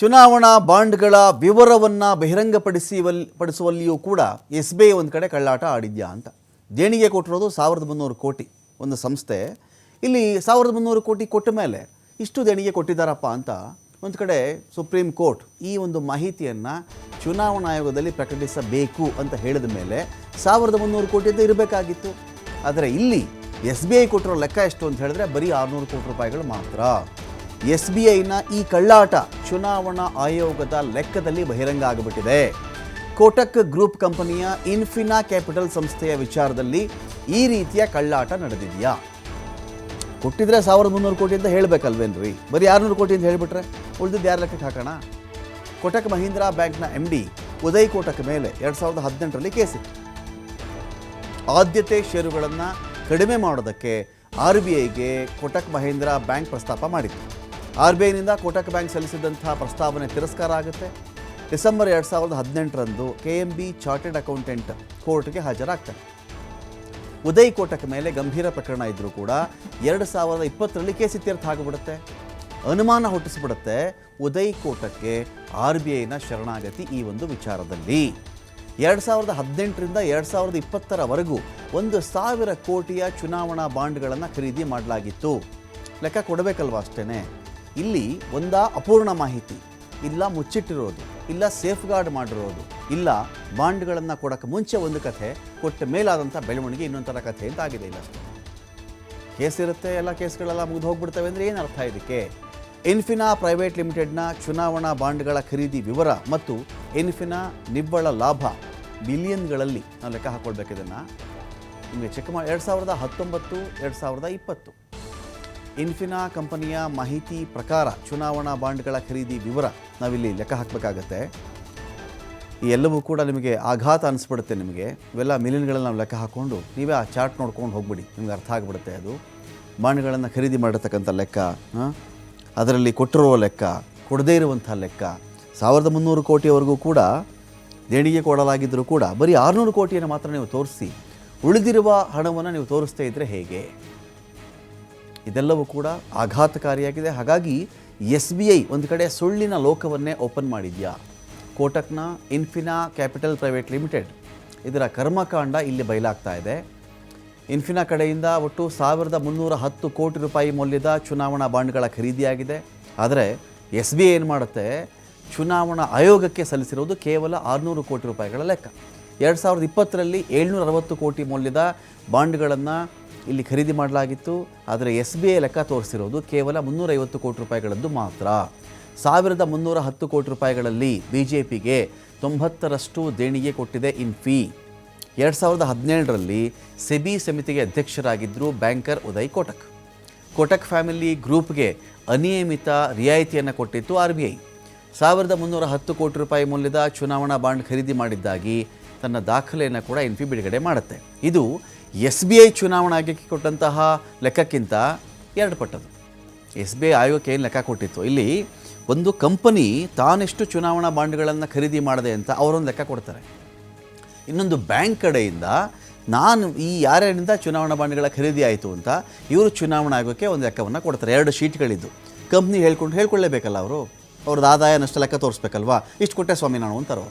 ಚುನಾವಣಾ ಬಾಂಡ್ಗಳ ವಿವರವನ್ನು ಬಹಿರಂಗಪಡಿಸಿ ಪಡಿಸುವಲ್ಲಿಯೂ ಕೂಡ ಎಸ್ ಬಿ ಐ ಒಂದು ಕಡೆ ಕಳ್ಳಾಟ ಆಡಿದ್ಯಾ ಅಂತ. ದೇಣಿಗೆ ಕೊಟ್ಟಿರೋದು ಸಾವಿರದ ಮುನ್ನೂರು ಕೋಟಿ ಒಂದು ಸಂಸ್ಥೆ. ಇಲ್ಲಿ ಸಾವಿರದ ಮುನ್ನೂರು ಕೋಟಿ ಕೊಟ್ಟ ಮೇಲೆ ಇಷ್ಟು ದೇಣಿಗೆ ಕೊಟ್ಟಿದ್ದಾರಪ್ಪ ಅಂತ ಒಂದು ಕಡೆ ಸುಪ್ರೀಂ ಕೋರ್ಟ್ ಈ ಒಂದು ಮಾಹಿತಿಯನ್ನು ಚುನಾವಣಾ ಆಯೋಗದಲ್ಲಿ ಪ್ರಕಟಿಸಬೇಕು ಅಂತ ಹೇಳಿದ ಮೇಲೆ ಸಾವಿರದ ಮುನ್ನೂರು ಕೋಟಿ ಅಂತ ಇರಬೇಕಾಗಿತ್ತು. ಆದರೆ ಇಲ್ಲಿ ಎಸ್ ಬಿ ಐ ಕೊಟ್ಟಿರೋ ಲೆಕ್ಕ ಎಷ್ಟು ಅಂತ ಹೇಳಿದ್ರೆ ಬರೀ ಆರುನೂರು ಕೋಟಿ ರೂಪಾಯಿಗಳು ಮಾತ್ರ. ಎಸ್ ಬಿ ಐನ ಈ ಕಳ್ಳಾಟ ಚುನಾವಣಾ ಆಯೋಗದ ಲೆಕ್ಕದಲ್ಲಿ ಬಹಿರಂಗ ಆಗಿಬಿಟ್ಟಿದೆ. ಕೋಟಕ್ ಗ್ರೂಪ್ ಕಂಪನಿಯ ಇನ್ಫಿನಾ ಕ್ಯಾಪಿಟಲ್ ಸಂಸ್ಥೆಯ ವಿಚಾರದಲ್ಲಿ ಈ ರೀತಿಯ ಕಳ್ಳಾಟ ನಡೆದಿದೆಯಾ? ಕೊಟ್ಟಿದ್ರೆ ಸಾವಿರದ ಮುನ್ನೂರು ಕೋಟಿ ಅಂತ ಹೇಳಬೇಕಲ್ವೇನ್ರಿ? ಬರೀ ಆರುನೂರು ಕೋಟಿ ಅಂತ ಹೇಳಿಬಿಟ್ರೆ ಉಳಿದಿದ್ದು ಯಾರ ಲೆಕ್ಕಕ್ಕೆ ಹಾಕೋಣ? ಕೋಟಕ್ ಮಹೀಂದ್ರಾ ಬ್ಯಾಂಕ್ನ ಎಂ ಡಿ ಉದಯ್ ಕೋಟಕ್ ಮೇಲೆ ಎರಡು ಸಾವಿರದ ಹದಿನೆಂಟರಲ್ಲಿ ಕೇಸಿತ್ತು ಆದ್ಯತೆ ಷೇರುಗಳನ್ನು ಕಡಿಮೆ ಮಾಡೋದಕ್ಕೆ ಆರ್ ಬಿ ಐಗೆ ಕೋಟಕ್ ಮಹೀಂದ್ರಾ ಬ್ಯಾಂಕ್ ಪ್ರಸ್ತಾಪ ಮಾಡಿತ್ತು. ಆರ್ ಬಿ ಐನಿಂದ ಕೋಟಕ್ ಬ್ಯಾಂಕ್ ಸಲ್ಲಿಸಿದಂತಹ ಪ್ರಸ್ತಾವನೆ ತಿರಸ್ಕಾರ ಆಗುತ್ತೆ. ಡಿಸೆಂಬರ್ ಎರಡು ಸಾವಿರದ ಹದಿನೆಂಟರಂದು K M B chartered accountant ಕೋರ್ಟ್ಗೆ ಹಾಜರಾಗ್ತಾರೆ ಉದಯ್ ಕೋಟಕ್ ಮೇಲೆ ಗಂಭೀರ ಪ್ರಕರಣ ಇದ್ದರೂ ಕೂಡ ಎರಡು ಸಾವಿರದ ಇಪ್ಪತ್ತರಲ್ಲಿ ಕೇಸ್ ಇತ್ಯರ್ಥ ಆಗಿಬಿಡುತ್ತೆ. ಅನುಮಾನ ಹುಟ್ಟಿಸ್ಬಿಡುತ್ತೆ. ಉದಯ್ ಕೋಟಕ್ಕೆ ಆರ್ ಬಿ ಐನ ಶರಣಾಗತಿ ಈ ಒಂದು ವಿಚಾರದಲ್ಲಿ. ಎರಡು ಸಾವಿರದ ಹದಿನೆಂಟರಿಂದ ಎರಡು ಸಾವಿರದ ಇಪ್ಪತ್ತರವರೆಗೂ ಒಂದು ಸಾವಿರ ಕೋಟಿಯ ಚುನಾವಣಾ ಬಾಂಡ್ಗಳನ್ನು ಖರೀದಿ ಮಾಡಲಾಗಿತ್ತು. ಲೆಕ್ಕ ಕೊಡಬೇಕಲ್ವ ಅಷ್ಟೇ ಇಲ್ಲಿ ಒಂದ ಅಪೂರ್ಣ ಮಾಹಿತಿ. ಇಲ್ಲ ಮುಚ್ಚಿಟ್ಟಿರೋದು, ಇಲ್ಲ ಸೇಫ್ ಗಾರ್ಡ್ ಮಾಡಿರೋದು, ಇಲ್ಲ ಬಾಂಡ್ಗಳನ್ನು ಕೊಡೋಕ್ಕೆ ಮುಂಚೆ ಒಂದು ಕಥೆ, ಕೊಟ್ಟ ಮೇಲಾದಂಥ ಬೆಳವಣಿಗೆ ಇನ್ನೊಂಥರ ಕಥೆ ಅಂತ ಆಗಿದೆ ಇಲ್ಲ ಕೇಸ್ ಇರುತ್ತೆ, ಎಲ್ಲ ಕೇಸ್ಗಳೆಲ್ಲ ಮುಗಿದು ಹೋಗ್ಬಿಡ್ತವೆ ಅಂದರೆ ಏನು ಅರ್ಥ ಇದಕ್ಕೆ? ಇನ್ಫಿನಾ ಪ್ರೈವೇಟ್ ಲಿಮಿಟೆಡ್ನ ಚುನಾವಣಾ ಬಾಂಡ್ಗಳ ಖರೀದಿ ವಿವರ ಮತ್ತು ಇನ್ಫಿನಾ ನಿವ್ವಳ ಲಾಭ ಬಿಲಿಯನ್ಗಳಲ್ಲಿ ನಾವು ಲೆಕ್ಕ ಹಾಕ್ಕೊಳ್ಬೇಕಿದನ್ನು ನಿಮಗೆ ಚೆಕ್ ಮಾಡಿ ಎರಡು ಸಾವಿರದ ಹತ್ತೊಂಬತ್ತು, ಎರಡು ಸಾವಿರದ ಇಪ್ಪತ್ತು. ಇನ್ಫಿನಾ ಕಂಪನಿಯ ಮಾಹಿತಿ ಪ್ರಕಾರ ಚುನಾವಣಾ ಬಾಂಡ್ಗಳ ಖರೀದಿ ವಿವರ ನಾವಿಲ್ಲಿ ಲೆಕ್ಕ ಹಾಕಬೇಕಾಗತ್ತೆ. ಈ ಎಲ್ಲವೂ ಕೂಡ ನಿಮಗೆ ಆಘಾತ ಅನಿಸ್ಬಿಡುತ್ತೆ ನಿಮಗೆ. ಇವೆಲ್ಲ ಮಿಲಿಯನ್ಗಳನ್ನು ನಾವು ಲೆಕ್ಕ ಹಾಕ್ಕೊಂಡು ನೀವೇ ಆ ಚಾರ್ಟ್ ನೋಡ್ಕೊಂಡು ಹೋಗ್ಬಿಡಿ. ನಿಮ್ಗೆ ಅರ್ಥ ಆಗಿಬಿಡುತ್ತೆ ಅದು. ಬಾಂಡ್ಗಳನ್ನು ಖರೀದಿ ಮಾಡಿರ್ತಕ್ಕಂಥ ಲೆಕ್ಕ ಅದರಲ್ಲಿ ಕೊಟ್ಟಿರುವ ಲೆಕ್ಕ, ಕೊಡದೇ ಇರುವಂಥ ಲೆಕ್ಕ, ಸಾವಿರದ ಮುನ್ನೂರು ಕೋಟಿಯವರೆಗೂ ಕೂಡ ದೇಣಿಗೆ ಕೊಡಲಾಗಿದ್ದರೂ ಕೂಡ ಬರೀ ಆರುನೂರು ಕೋಟಿಯನ್ನು ಮಾತ್ರ ನೀವು ತೋರಿಸಿ ಉಳಿದಿರುವ ಹಣವನ್ನು ನೀವು ತೋರಿಸ್ತಾ ಇದ್ದರೆ ಹೇಗೆ? ಇದೆಲ್ಲವೂ ಕೂಡ ಆಘಾತಕಾರಿಯಾಗಿದೆ. ಹಾಗಾಗಿ ಎಸ್ ಬಿ ಐ ಒಂದು ಕಡೆ ಸುಳ್ಳಿನ ಲೋಕವನ್ನೇ ಓಪನ್ ಮಾಡಿದ್ಯಾ? ಕೋಟಕ್ನ ಇನ್ಫಿನಾ ಕ್ಯಾಪಿಟಲ್ ಪ್ರೈವೇಟ್ ಲಿಮಿಟೆಡ್ ಇದರ ಕರ್ಮಕಾಂಡ ಇಲ್ಲಿ ಬಯಲಾಗ್ತಾ ಇದೆ. ಇನ್ಫಿನಾ ಕಡೆಯಿಂದ ಒಟ್ಟು ಸಾವಿರದ ಮುನ್ನೂರ ಹತ್ತು ಕೋಟಿ ರೂಪಾಯಿ ಮೌಲ್ಯದ ಚುನಾವಣಾ ಬಾಂಡ್ಗಳ ಖರೀದಿಯಾಗಿದೆ. ಆದರೆ ಎಸ್ ಬಿ ಐ ಏನು ಮಾಡುತ್ತೆ? ಚುನಾವಣಾ ಆಯೋಗಕ್ಕೆ ಸಲ್ಲಿಸಿರುವುದು ಕೇವಲ ಆರುನೂರು ಕೋಟಿ ರೂಪಾಯಿಗಳ ಲೆಕ್ಕ. ಎರಡು ಸಾವಿರದ ಇಪ್ಪತ್ತರಲ್ಲಿ ಏಳ್ನೂರ ಅರವತ್ತು ಕೋಟಿ ಮೌಲ್ಯದ ಬಾಂಡ್ಗಳನ್ನು ಇಲ್ಲಿ ಖರೀದಿ ಮಾಡಲಾಗಿತ್ತು. ಆದರೆ ಎಸ್ ಬಿ ಐ ಲೆಕ್ಕ ತೋರಿಸಿರೋದು ಕೇವಲ ಮುನ್ನೂರೈವತ್ತು ಕೋಟಿ ರೂಪಾಯಿಗಳದ್ದು ಮಾತ್ರ. ಸಾವಿರದ ಮುನ್ನೂರ ಹತ್ತು ಕೋಟಿ ರೂಪಾಯಿಗಳಲ್ಲಿ ಬಿ ಜೆ ಪಿಗೆ ತೊಂಬತ್ತರಷ್ಟು ದೇಣಿಗೆ ಕೊಟ್ಟಿದೆ ಇನ್ ಫೀ. ಎರಡು ಸಾವಿರದ ಹದಿನೇಳರಲ್ಲಿ ಸೆಬಿ ಸಮಿತಿಗೆ ಅಧ್ಯಕ್ಷರಾಗಿದ್ದರು ಬ್ಯಾಂಕರ್ ಉದಯ್ ಕೋಟಕ್. ಕೋಟಕ್ ಫ್ಯಾಮಿಲಿ ಗ್ರೂಪ್ಗೆ ಅನಿಯಮಿತ ರಿಯಾಯಿತಿಯನ್ನು ಕೊಟ್ಟಿತ್ತು ಆರ್ ಬಿ ಐ. ಸಾವಿರದ ಮುನ್ನೂರ ಹತ್ತು ಕೋಟಿ ರೂಪಾಯಿ ಮೌಲ್ಯದ ಚುನಾವಣಾ ಬಾಂಡ್ ಖರೀದಿ ಮಾಡಿದ್ದಾಗಿ ತನ್ನ ದಾಖಲೆಯನ್ನು ಕೂಡ ಇನ್ಫಿ ಬಿಡುಗಡೆ ಮಾಡುತ್ತೆ. ಇದು ಎಸ್ ಬಿ ಐ ಚುನಾವಣಾ ಆಯೋಗಕ್ಕೆ ಕೊಟ್ಟಂತಹ ಲೆಕ್ಕಕ್ಕಿಂತ ಎರಡು ಪಟ್ಟದು ಎಸ್ ಬಿ ಐ ಆಯೋಗಕ್ಕೆ ಏನು ಲೆಕ್ಕ ಕೊಟ್ಟಿತ್ತು? ಇಲ್ಲಿ ಒಂದು ಕಂಪನಿ ತಾನೆಷ್ಟು ಚುನಾವಣಾ ಬಾಂಡ್ಗಳನ್ನು ಖರೀದಿ ಮಾಡಿದೆ ಅಂತ ಅವರೊಂದು ಲೆಕ್ಕ ಕೊಡ್ತಾರೆ. ಇನ್ನೊಂದು ಬ್ಯಾಂಕ್ ಕಡೆಯಿಂದ ನಾನು ಈ ಯಾರ್ಯಾರಿಂದ ಚುನಾವಣಾ ಬಾಂಡ್ಗಳ ಖರೀದಿ ಆಯಿತು ಅಂತ ಇವರು ಚುನಾವಣಾ ಆಯೋಗಕ್ಕೆ ಒಂದು ಲೆಕ್ಕವನ್ನು ಕೊಡ್ತಾರೆ. ಎರಡು ಶೀಟ್ಗಳಿದ್ದು. ಕಂಪ್ನಿ ಹೇಳ್ಕೊಂಡು ಹೇಳ್ಕೊಳ್ಳೇಬೇಕಲ್ಲ ಅವರು? ಅವ್ರದ್ದು ಆದಾಯ ನಷ್ಟ ಲೆಕ್ಕ ತೋರಿಸ್ಬೇಕಲ್ವಾ? ಇಷ್ಟು ಕೊಟ್ಟೆ ಸ್ವಾಮಿ ನಾನು ಅಂತಾರೆ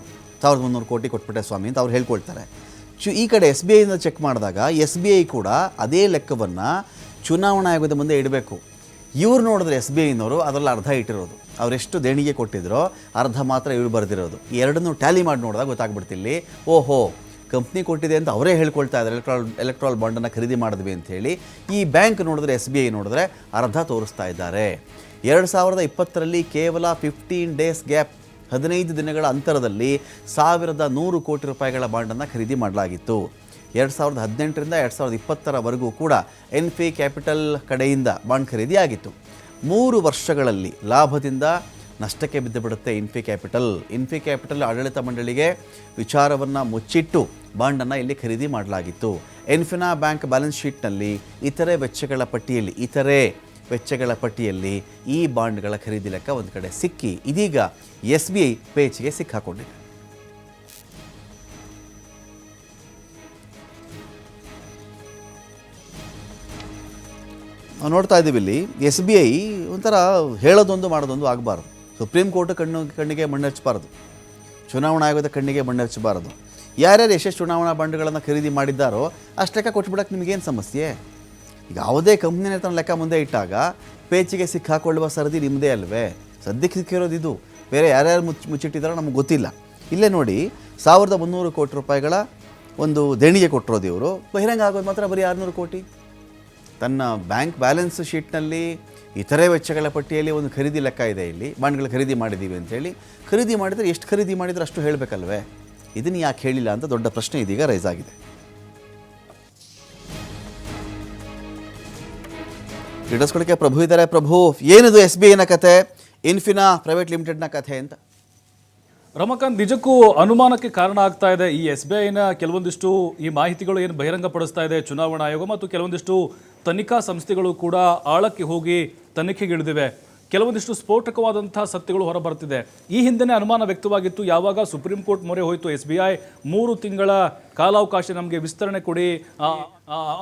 ಸಾವಿರದ ಮುನ್ನೂರು ಕೋಟಿ ಕೊಟ್ಬಿಟ್ಟೆ ಸ್ವಾಮಿ ಅಂತ ಅವ್ರು ಹೇಳ್ಕೊಳ್ತಾರೆ. ಚು, ಈ ಕಡೆ ಎಸ್ ಬಿ ಐನ ಚೆಕ್ ಮಾಡಿದಾಗ ಎಸ್ ಬಿ ಐ ಕೂಡ ಅದೇ ಲೆಕ್ಕವನ್ನು ಚುನಾವಣಾ ಆಯೋಗದ ಮುಂದೆ ಇಡಬೇಕು. ಇವ್ರು ನೋಡಿದ್ರೆ ಎಸ್ ಬಿ ಐನವರು ಅದರಲ್ಲಿ ಅರ್ಧ ಇಟ್ಟಿರೋದು. ಅವರೆಷ್ಟು ದೇಣಿಗೆ ಕೊಟ್ಟಿದ್ರೋ ಅರ್ಧ ಮಾತ್ರ ಇವ್ರು ಬರೆದಿರೋದು. ಎರಡನ್ನೂ ಟ್ಯಾಲಿ ಮಾಡಿ ನೋಡಿದಾಗ ಗೊತ್ತಾಗ್ಬಿಡ್ತಿಲ್ಲಿ ಓಹೋ ಕಂಪ್ನಿ ಕೊಟ್ಟಿದೆ ಅಂತ ಅವರೇ ಹೇಳ್ಕೊಳ್ತಾ ಇದ್ದಾರೆ. ಎಲೆಕ್ಟ್ರಾಲ್ ಎಲೆಕ್ಟ್ರಾಲ್ ಬಾಂಡನ್ನು ಖರೀದಿ ಮಾಡಿದ್ವಿ ಅಂಥೇಳಿ ಈ ಬ್ಯಾಂಕ್ ನೋಡಿದ್ರೆ ಎಸ್ ಬಿ ಐ ನೋಡಿದ್ರೆ ಅರ್ಧ ತೋರಿಸ್ತಾ ಇದ್ದಾರೆ. ಎರಡು ಸಾವಿರದ ಇಪ್ಪತ್ತರಲ್ಲಿ ಕೇವಲ ಫಿಫ್ಟೀನ್ ಡೇಸ್ ಗ್ಯಾಪ್ ಹದಿನೈದು ದಿನಗಳ ಅಂತರದಲ್ಲಿ ಸಾವಿರದ ನೂರು ಕೋಟಿ ರೂಪಾಯಿಗಳ ಬಾಂಡನ್ನು ಖರೀದಿ ಮಾಡಲಾಗಿತ್ತು. ಎರಡು ಸಾವಿರದ ಹದಿನೆಂಟರಿಂದ ಎರಡು ಸಾವಿರದ ಇಪ್ಪತ್ತರವರೆಗೂ ಕೂಡ ಎನ್ ಪಿ ಕ್ಯಾಪಿಟಲ್ ಕಡೆಯಿಂದ ಬಾಂಡ್ ಖರೀದಿಯಾಗಿತ್ತು. ಮೂರು ವರ್ಷಗಳಲ್ಲಿ ಲಾಭದಿಂದ ನಷ್ಟಕ್ಕೆ ಬಿದ್ದು ಬಿಡುತ್ತೆ ಇನ್ಫಿ ಕ್ಯಾಪಿಟಲ್. ಇನ್ಫಿ ಕ್ಯಾಪಿಟಲ್ ಆಡಳಿತ ಮಂಡಳಿಗೆ ವಿಚಾರವನ್ನು ಮುಚ್ಚಿಟ್ಟು ಬಾಂಡನ್ನು ಇಲ್ಲಿ ಖರೀದಿ ಮಾಡಲಾಗಿತ್ತು. ಎನ್ಫಿನಾ ಬ್ಯಾಂಕ್ ಬ್ಯಾಲೆನ್ಸ್ ಶೀಟ್ನಲ್ಲಿ ಇತರೆ ವೆಚ್ಚಗಳ ಪಟ್ಟಿಯಲ್ಲಿ ಇತರೆ ವೆಚ್ಚಗಳ ಪಟ್ಟಿಯಲ್ಲಿ ಈ ಬಾಂಡ್ಗಳ ಖರೀದಿ ಲೆಕ್ಕ ಒಂದು ಕಡೆ ಸಿಕ್ಕಿ ಇದೀಗ ಎಸ್ ಬಿ ಐ ಪೇಚಿಗೆ ಸಿಕ್ಕಾಕೊಂಡಿದೆ. ನಾವು ನೋಡ್ತಾ ಇದ್ದೀವಿ ಇಲ್ಲಿ ಎಸ್ ಬಿ ಐ ಒಂಥರ ಹೇಳೋದೊಂದು ಮಾಡೋದೊಂದು ಆಗಬಾರ್ದು. ಸುಪ್ರೀಂ ಕೋರ್ಟ್ ಕಣ್ಣು, ಕಣ್ಣಿಗೆ ಮಣ್ಣೆಚ್ಚಬಾರದು ಚುನಾವಣಾ ಆಯೋಗದ ಕಣ್ಣಿಗೆ ಮಣ್ಣೆಚ್ಚಬಾರದು ಯಾರ್ಯಾರು ಎಷ್ಟೆಷ್ಟು ಚುನಾವಣಾ ಬಾಂಡ್ಗಳನ್ನು ಖರೀದಿ ಮಾಡಿದ್ದಾರೋ ಅಷ್ಟಕ್ಕೆ ಕೊಟ್ಬಿಡಕ್ಕೆ ನಿಮಗೇನು ಸಮಸ್ಯೆ? ಯಾವುದೇ ಕಂಪ್ನಿನ ತನ್ನ ಲೆಕ್ಕ ಮುಂದೆ ಇಟ್ಟಾಗ ಪೇಚಿಗೆ ಸಿಕ್ಕಾಕೊಳ್ಳುವ ಸರದಿ ನಿಮ್ಮದೇ ಅಲ್ವೇ? ಸದ್ಯಕ್ಕೆ ಸಿಕ್ಕಿರೋದು ಇದು. ಬೇರೆ ಯಾರ್ಯಾರು ಮುಚ್ಚಿ ಮುಚ್ಚಿಟ್ಟಿದ್ದಾರೋ ನಮಗೆ ಗೊತ್ತಿಲ್ಲ. ಇಲ್ಲೇ ನೋಡಿ, ಸಾವಿರದ ಮುನ್ನೂರು ಕೋಟಿ ರೂಪಾಯಿಗಳ ಒಂದು ದೇಣಿಗೆ ಕೊಟ್ಟಿರೋದು ಇವರು. ಬಹಿರಂಗ ಆಗೋದು ಮಾತ್ರ ಬರೀ ಆರುನೂರು ಕೋಟಿ. ತನ್ನ ಬ್ಯಾಂಕ್ ಬ್ಯಾಲೆನ್ಸ್ ಶೀಟ್ನಲ್ಲಿ ಇತರೆ ವೆಚ್ಚಗಳ ಪಟ್ಟಿಯಲ್ಲಿ ಒಂದು ಖರೀದಿ ಲೆಕ್ಕ ಇದೆ ಇಲ್ಲಿ. ಬಾಂಡ್ಗಳು ಖರೀದಿ ಮಾಡಿದ್ದೀವಿ ಅಂತೇಳಿ ಖರೀದಿ ಮಾಡಿದರೆ ಎಷ್ಟು ಖರೀದಿ ಮಾಡಿದರೆ ಅಷ್ಟು ಹೇಳಬೇಕಲ್ವೇ? ಇದನ್ನು ಯಾಕೆ ಹೇಳಿಲ್ಲ ಅಂತ ದೊಡ್ಡ ಪ್ರಶ್ನೆ ಇದೀಗ ರೈಸ್ ಆಗಿದೆ. ಇಡಸ್ಕೊಳಕ್ಕೆ ಪ್ರಭು ಇದ್ದಾರೆ. ಪ್ರಭು, ಏನಿದು ಎಸ್ ಬಿ ಐನ ಕತೆ? ಇನ್ಫಿನಾ ಪ್ರೈವೇಟ್ ಲಿಮಿಟೆಡ್ನ ಕಥೆ ಅಂತ. ರಮಕಾಂತ್, ನಿಜಕ್ಕೂ ಅನುಮಾನಕ್ಕೆ ಕಾರಣ ಆಗ್ತಾ ಇದೆ. ಈ ಎಸ್ ಬಿ ಐನ ಕೆಲವೊಂದಿಷ್ಟು ಈ ಮಾಹಿತಿಗಳು ಏನು ಬಹಿರಂಗಪಡಿಸ್ತಾ ಇದೆ ಚುನಾವಣಾ ಆಯೋಗ ಮತ್ತು ಕೆಲವೊಂದಿಷ್ಟು ತನಿಖಾ ಸಂಸ್ಥೆಗಳು ಕೂಡ ಆಳಕ್ಕೆ ಹೋಗಿ ತನಿಖೆಗಿಳಿದಿವೆ ಕೆಲವೊಂದಿಷ್ಟು ಸ್ಫೋಟಕವಾದಂತಹ ಸತ್ಯಗಳು ಹೊರಬರ್ತಿದೆ ಈ ಹಿಂದೆನೇ ಅನುಮಾನ ವ್ಯಕ್ತವಾಗಿತ್ತು. ಯಾವಾಗ ಸುಪ್ರೀಂ ಕೋರ್ಟ್ ಮೊರೆ ಹೋಯಿತು ಎಸ್ ಬಿ ಐ ಮೂರು ತಿಂಗಳ ಕಾಲಾವಕಾಶ ನಮಗೆ ವಿಸ್ತರಣೆ ಕೊಡಿ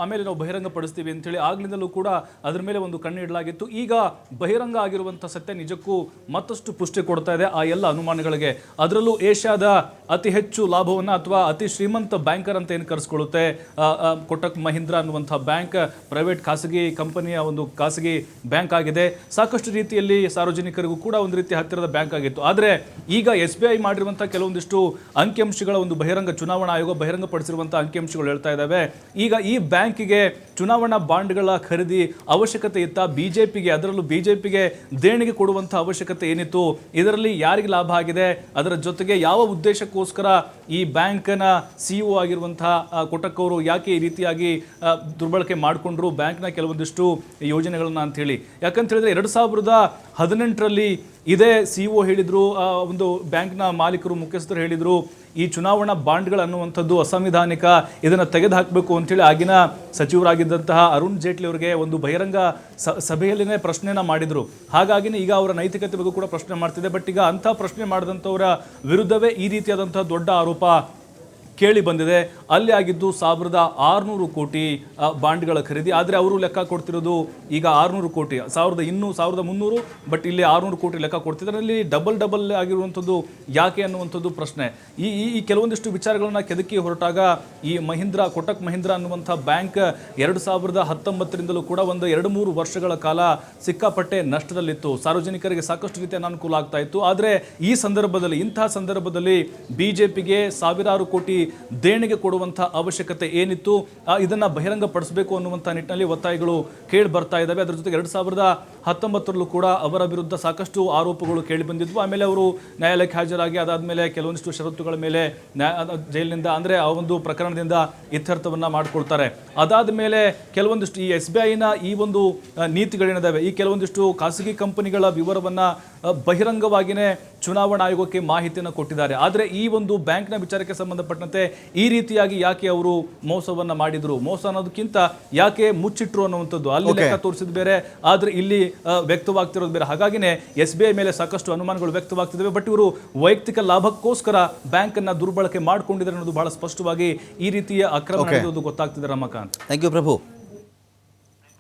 ಆಮೇಲೆ ನಾವು ಬಹಿರಂಗ ಪಡಿಸ್ತೀವಿ ಅಂತೇಳಿ ಆಗ್ಲಿಂದಲೂ ಕೂಡ ಅದರ ಮೇಲೆ ಒಂದು ಕಣ್ಣು ಇಡಲಾಗಿತ್ತು. ಈಗ ಬಹಿರಂಗ ಆಗಿರುವಂಥ ಸತ್ಯ ನಿಜಕ್ಕೂ ಮತ್ತಷ್ಟು ಪುಷ್ಟಿ ಕೊಡ್ತಾ ಇದೆ ಆ ಎಲ್ಲ ಅನುಮಾನಗಳಿಗೆ. ಅದರಲ್ಲೂ ಏಷ್ಯಾದ ಅತಿ ಹೆಚ್ಚು ಲಾಭವನ್ನು ಅಥವಾ ಅತಿ ಶ್ರೀಮಂತ ಬ್ಯಾಂಕರ್ ಅಂತ ಏನು ಕರೆಸ್ಕೊಳ್ಳುತ್ತೆ? ಕೊಟಕ್ ಮಹೀಂದ್ರ ಅನ್ನುವಂಥ ಬ್ಯಾಂಕ್, ಪ್ರೈವೇಟ್ ಖಾಸಗಿ ಕಂಪನಿಯ ಒಂದು ಖಾಸಗಿ ಬ್ಯಾಂಕ್ ಆಗಿದೆ. ಸಾಕಷ್ಟು ರೀತಿಯಲ್ಲಿ ಸಾರ್ವಜನಿಕರಿಗೂ ಕೂಡ ಒಂದು ರೀತಿ ಹತ್ತಿರದ ಬ್ಯಾಂಕ್ ಆಗಿತ್ತು. ಆದರೆ ಈಗ ಎಸ್ ಬಿ ಐ ಮಾಡಿರುವಂಥ ಕೆಲವೊಂದಿಷ್ಟು ಅಂಕಿಅಂಶಗಳ ಒಂದು ಬಹಿರಂಗ ಚುನಾವಣಾ ಆಯೋಗ ಬಹಿರಂಗಪಡಿಸಿರುವಂಥ ಅಂಕಿಅಂಶಗಳು ಹೇಳ್ತಾ ಇದ್ದಾವೆ. ಈಗ ಈ ಬ್ಯಾಂಕಿಗೆ ಚುನಾವಣಾ ಬಾಂಡ್ಗಳ ಖರೀದಿ ಅವಶ್ಯಕತೆ ಇತ್ತ ಬಿಜೆಪಿಗೆ, ಅದರಲ್ಲೂ ಬಿಜೆಪಿಗೆ ದೇಣಿಗೆ ಕೊಡುವಂಥ ಅವಶ್ಯಕತೆ ಏನಿತ್ತು, ಇದರಲ್ಲಿ ಯಾರಿಗೆ ಲಾಭ ಆಗಿದೆ, ಅದರ ಜೊತೆಗೆ ಯಾವ ಉದ್ದೇಶಕ್ಕೋಸ್ಕರ ಈ ಬ್ಯಾಂಕ್ನ ಸಿಇಒ ಆಗಿರುವಂತಹ ಕೊಟಕ್ ಅವರು ಯಾಕೆ ಈ ರೀತಿಯಾಗಿ ದುರ್ಬಳಕೆ ಮಾಡಿಕೊಂಡ್ರು, ಬ್ಯಾಂಕ್ನ ಕೆಲವೊಂದಿಷ್ಟು ಯೋಜನೆಗಳನ್ನ ಅಂತ ಹೇಳಿ. ಯಾಕಂತ ಹೇಳಿದ್ರೆ ಎರಡು ಸಾವಿರದ ಹದಿನೆಂಟರಲ್ಲಿ ಇದೇ ಸಿ ಒ ಹೇಳಿದರು ಒಂದು ಬ್ಯಾಂಕ್ನ ಮಾಲೀಕರು, ಮುಖ್ಯಸ್ಥರು ಹೇಳಿದರು, ಈ ಚುನಾವಣಾ ಬಾಂಡ್ಗಳು ಅನ್ನುವಂಥದ್ದು ಅಸಂವಿಧಾನಿಕ, ಇದನ್ನು ತೆಗೆದುಹಾಕಬೇಕು ಅಂತೇಳಿ ಆಗಿನ ಸಚಿವರಾಗಿದ್ದಂತಹ ಅರುಣ್ ಜೇಟ್ಲಿ ಅವರಿಗೆ ಒಂದು ಬಹಿರಂಗ ಸಭೆಯಲ್ಲಿನೇ ಪ್ರಶ್ನೆಯನ್ನು ಮಾಡಿದರು. ಹಾಗಾಗಿನೇ ಈಗ ಅವರ ನೈತಿಕತೆ ಬಗ್ಗೆ ಕೂಡ ಪ್ರಶ್ನೆ ಮಾಡ್ತಿದೆ. ಬಟ್ ಈಗ ಅಂಥ ಪ್ರಶ್ನೆ ಮಾಡಿದಂಥವರ ವಿರುದ್ಧವೇ ಈ ರೀತಿಯಾದಂಥ ದೊಡ್ಡ ಆರೋಪ ಕೇಳಿ ಬಂದಿದೆ. ಅಲ್ಲಿ ಆಗಿದ್ದು ಸಾವಿರದ ಆರುನೂರು ಕೋಟಿ ಬಾಂಡ್ಗಳ ಖರೀದಿ. ಆದರೆ ಅವರು ಲೆಕ್ಕ ಕೊಡ್ತಿರೋದು ಈಗ ಆರುನೂರು ಕೋಟಿ. ಸಾವಿರದ ಇನ್ನೂ ಸಾವಿರದ ಮುನ್ನೂರು, ಬಟ್ ಇಲ್ಲಿ ಆರುನೂರು ಕೋಟಿ ಲೆಕ್ಕ ಕೊಡ್ತಿದ್ದಾರೆ. ಅಲ್ಲಿ ಡಬಲ್ ಡಬಲ್ ಆಗಿರುವಂಥದ್ದು ಯಾಕೆ ಅನ್ನುವಂಥದ್ದು ಪ್ರಶ್ನೆ. ಈ, ಈ- ಕೆಲವೊಂದಿಷ್ಟು ವಿಚಾರಗಳನ್ನು ಕೆದಕಿ ಹೊರಟಾಗ ಈ ಮಹೀಂದ್ರ, ಕೊಟಕ್ ಮಹೀಂದ್ರ ಅನ್ನುವಂಥ ಬ್ಯಾಂಕ್ ಎರಡು ಸಾವಿರದ ಹತ್ತೊಂಬತ್ತರಿಂದಲೂ ಕೂಡ ಒಂದು ಎರಡು ಮೂರು ವರ್ಷಗಳ ಕಾಲ ಸಿಕ್ಕಾಪಟ್ಟೆ ನಷ್ಟದಲ್ಲಿತ್ತು. ಸಾರ್ವಜನಿಕರಿಗೆ ಸಾಕಷ್ಟು ರೀತಿಯ ಅನಾನುಕೂಲ ಆಗ್ತಾ ಇತ್ತು. ಆದರೆ ಈ ಸಂದರ್ಭದಲ್ಲಿ, ಇಂತಹ ಸಂದರ್ಭದಲ್ಲಿ ಬಿಜೆಪಿಗೆ ಸಾವಿರಾರು ಕೋಟಿ ದೇಣಿಗೆ ಕೊಡುವಂಥ ಅವಶ್ಯಕತೆ ಏನಿತ್ತು ಇದನ್ನು ಬಹಿರಂಗಪಡಿಸಬೇಕು ಅನ್ನುವಂಥ ನಿಟ್ಟಿನಲ್ಲಿ ಒತ್ತಾಯಗಳು ಕೇಳಿ ಬರ್ತಾ ಇದ್ದಾವೆ. ಅದರ ಜೊತೆಗೆ ಎರಡು ಸಾವಿರದ ಹತ್ತೊಂಬತ್ತರಲ್ಲೂ ಕೂಡ ಅವರ ವಿರುದ್ಧ ಸಾಕಷ್ಟು ಆರೋಪಗಳು ಕೇಳಿ ಬಂದಿದ್ವು. ಆಮೇಲೆ ಅವರು ನ್ಯಾಯಾಲಯಕ್ಕೆ ಹಾಜರಾಗಿ, ಅದಾದಮೇಲೆ ಕೆಲವೊಂದಿಷ್ಟು ಷರತ್ತುಗಳ ಮೇಲೆ ಜೈಲಿನಿಂದ, ಅಂದರೆ ಆ ಒಂದು ಪ್ರಕರಣದಿಂದ ಇತ್ಯರ್ಥವನ್ನು ಮಾಡಿಕೊಳ್ತಾರೆ. ಅದಾದ ಮೇಲೆ ಕೆಲವೊಂದಿಷ್ಟು ಈ ಎಸ್ ಬಿ ಐನ ಈ ಒಂದು ನೀತಿಗಳೇನಿದ್ದಾವೆ ಈ ಕೆಲವೊಂದಿಷ್ಟು ಖಾಸಗಿ ಕಂಪನಿಗಳ ವಿವರವನ್ನ ಬಹಿರಂಗವಾಗಿಯೇ ಚುನಾವಣಾ ಆಯೋಗಕ್ಕೆ ಮಾಹಿತಿಯನ್ನು ಕೊಟ್ಟಿದ್ದಾರೆ. ಆದರೆ ಈ ಒಂದು ಬ್ಯಾಂಕ್ನ ವಿಚಾರಕ್ಕೆ ಸಂಬಂಧಪಟ್ಟಂತೆ ಈ ರೀತಿಯಾಗಿ ಯಾಕೆ ಅವರು ಮೋಸವನ್ನ ಮಾಡಿದ್ರು? ಮೋಸ ಅನ್ನೋದಕ್ಕಿಂತ ಯಾಕೆ ಮುಚ್ಚಿಟ್ರು ಅನ್ನುವಂಥದ್ದು? ಅಲ್ಲಿ ಲೆಕ್ಕ ತೋರಿಸಿದ ಬೇರೆ ಆದರೆ ಇಲ್ಲಿ ವ್ಯಕ್ತವಾಗ್ತಿರೋದು ಬೇರೆ. ಹಾಗಾಗಿನೇ ಎಸ್ ಬಿ ಐ ಮೇಲೆ ಸಾಕಷ್ಟು ಅನುಮಾನಗಳು ವ್ಯಕ್ತವಾಗ್ತಿದ್ದಾವೆ. ಬಟ್ ಇವರು ವೈಯಕ್ತಿಕ ಲಾಭಕ್ಕೋಸ್ಕರ ಬ್ಯಾಂಕನ್ನು ದುರ್ಬಳಕೆ ಮಾಡಿಕೊಂಡಿದ್ದಾರೆ ಅನ್ನೋದು ಬಹಳ ಸ್ಪಷ್ಟವಾಗಿ ಈ ರೀತಿಯ ಅಕ್ರಮ ಗೊತ್ತಾಗ್ತಿದೆ ರಮಕಾಂತ್. Thank you Prabhu